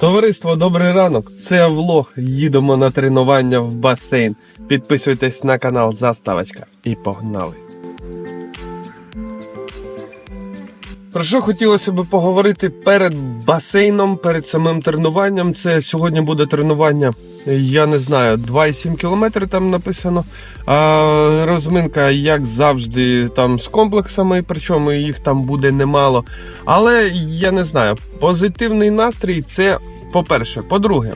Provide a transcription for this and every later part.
Товариство, добрий ранок. Це влог. Їдемо на тренування в басейн. Підписуйтесь на канал Заставочка і погнали. Про що хотілося б поговорити перед басейном, перед самим тренуванням. Це сьогодні буде тренування, я не знаю, 2,7 км там написано. А, розминка, як завжди, там з комплексами, причому їх там буде немало. Але я не знаю, позитивний настрій це по-перше. По-друге,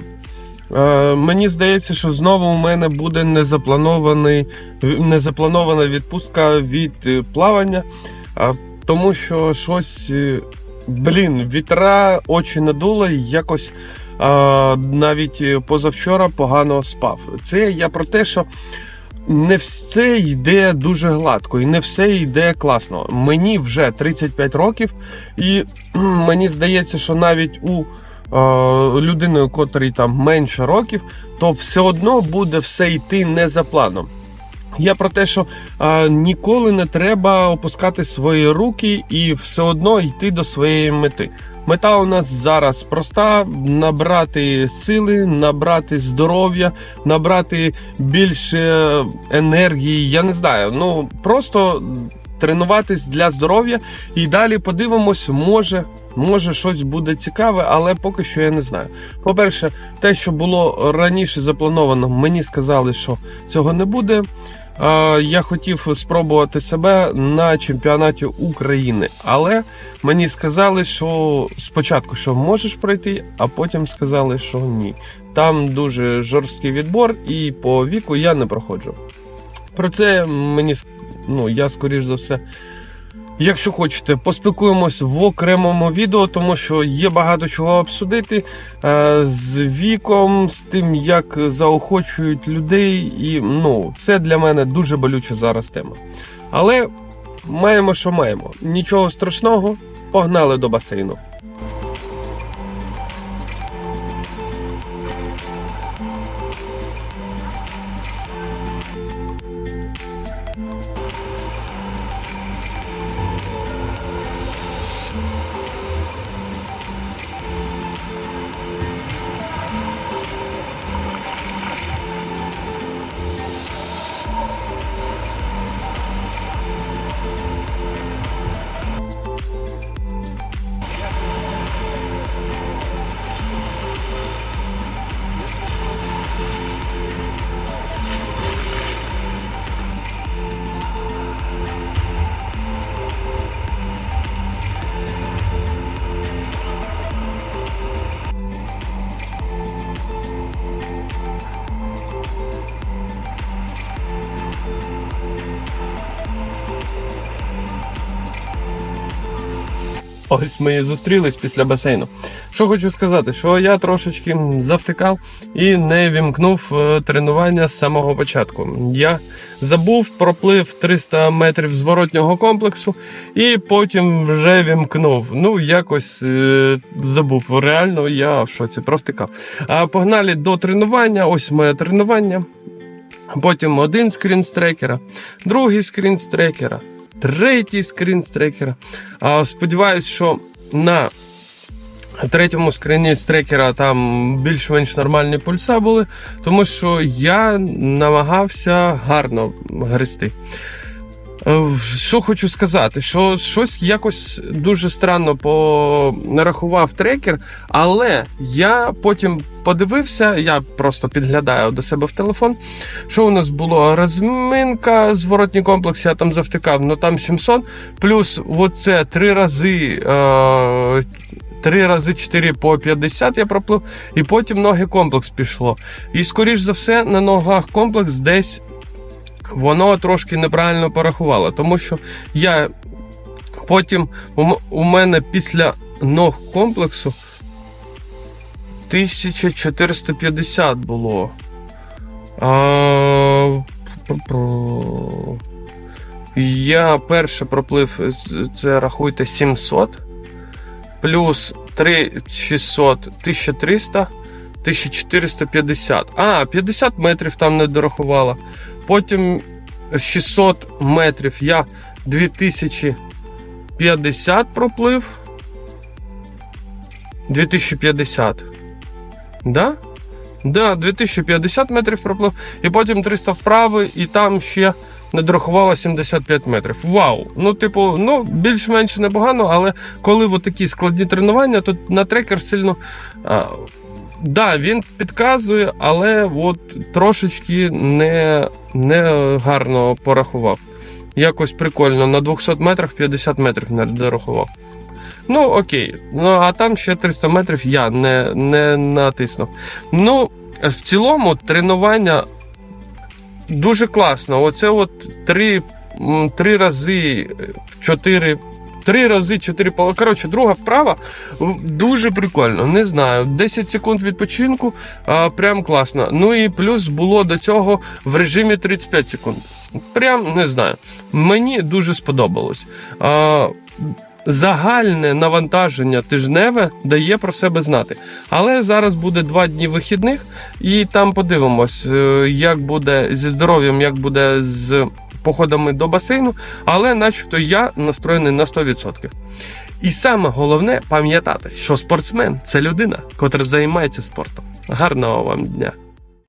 Е, мені здається, що знову у мене буде незапланований, незапланована відпустка від е, плавання, тому що щось, е, блін, вітра очі надуло і якось а, навіть е, позавчора погано спав. Це я про те, що не все йде дуже гладко і не все йде класно. Мені вже 35 років, і мені здається, що навіть у е, людини, котрій там менше років, то все одно буде все йти не за планом. Я про те, що е, ніколи не треба опускати свої руки і все одно йти до своєї мети. Мета у нас зараз проста: набрати сили, набрати здоров'я, набрати більше енергії. Я не знаю. Ну просто тренуватись для здоров'я і далі подивимось, може, може щось буде цікаве, але поки що я не знаю. По-перше, те, що було раніше заплановано, мені сказали, що цього не буде. Я хотів спробувати себе на чемпіонаті України, але мені сказали, що спочатку що можеш пройти, а потім сказали, що ні. Там дуже жорсткий відбор, і по віку я не проходжу. Про це мені ну, я скоріш за все. Якщо хочете, поспілкуємось в окремому відео, тому що є багато чого обсудити е, з віком, з тим, як заохочують людей, і ну, це для мене дуже болюча зараз тема. Але маємо, що маємо. Нічого страшного, погнали до басейну. Ось ми зустрілись після басейну. Що хочу сказати, що я трошечки завтикав і не вімкнув е, тренування з самого початку. Я забув, проплив 300 метрів зворотнього комплексу і потім вже вімкнув. Ну, якось е, забув. Реально, я в шоці, провтикав. А погнали до тренування. Ось моє тренування. Потім один скрін з трекера, другий скрін з трекера, третій скрін з трекера. Сподіваюсь, що на третьому скрині з трекера там більш-менш нормальні пульса були, тому що я намагався гарно грести. Е, Що хочу сказати, що щось якось дуже странно понарахував трекер, але я потім подивився, я просто підглядаю до себе в телефон. Що у нас було? Розминка, зворотній комплекс, я там завтикав, ну там 700, плюс оце три рази. Е- Три рази 4 по 50 я проплив, і потім ноги комплекс пішло. І скоріш за все на ногах комплекс десь воно трошки неправильно порахувало, тому що я потім у, мене після ног комплексу 1450 було. А, я перше проплив, це рахуйте 700, плюс 3600, 1300, 1450. А, 50 метрів там не дорахувала. Потім 600 метрів я 2050 проплив. 2050. Да? Да, 2050 метрів проплив, і потім 300 вправи, і там ще не дорахувало 75 метрів. Вау! Ну, типу, ну, більш-менш непогано, але коли от такі складні тренування, то на трекер сильно. А, да, він підказує, але от трошечки не, не гарно порахував. Якось прикольно, на 200 метрах 50 метрів не дорахував. Ну, окей. Ну, а там ще 300 метрів я не, не натиснув. Ну, в цілому, тренування дуже класно. Оце от три, три рази чотири. Три рази чотири пол- Коротше, друга вправа дуже прикольно. Не знаю. 10 секунд відпочинку, а, прям класно. Ну і плюс було до цього в режимі 35 секунд. Прям не знаю. Мені дуже сподобалось. А, загальне навантаження тижневе дає про себе знати. Але зараз буде два дні вихідних, і там подивимось, е, як буде зі здоров'ям, як буде з походами до басейну. Але, начебто, я настроєний на 100%. І саме головне пам'ятати, що спортсмен це людина, котра займається спортом. Гарного вам дня!